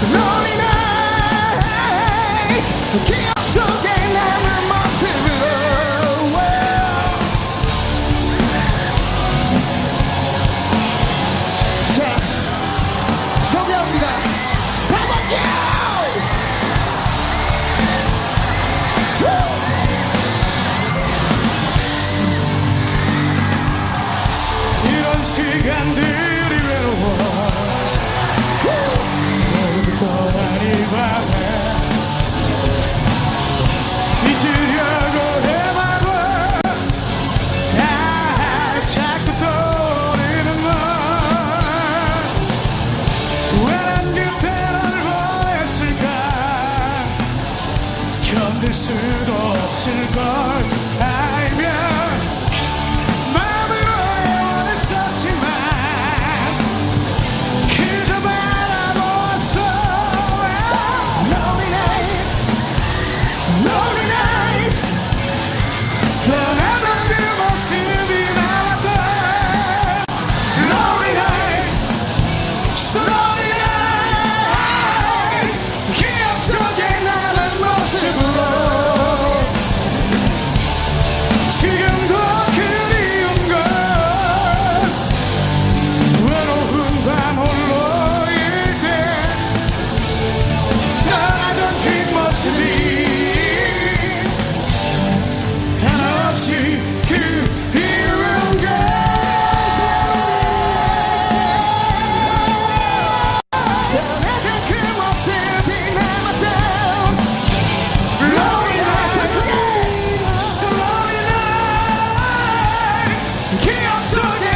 No. 잠들 수도 없을 걸 알면 마음으로 원했었지만 그저 바라보았어. Lonely night chaos again.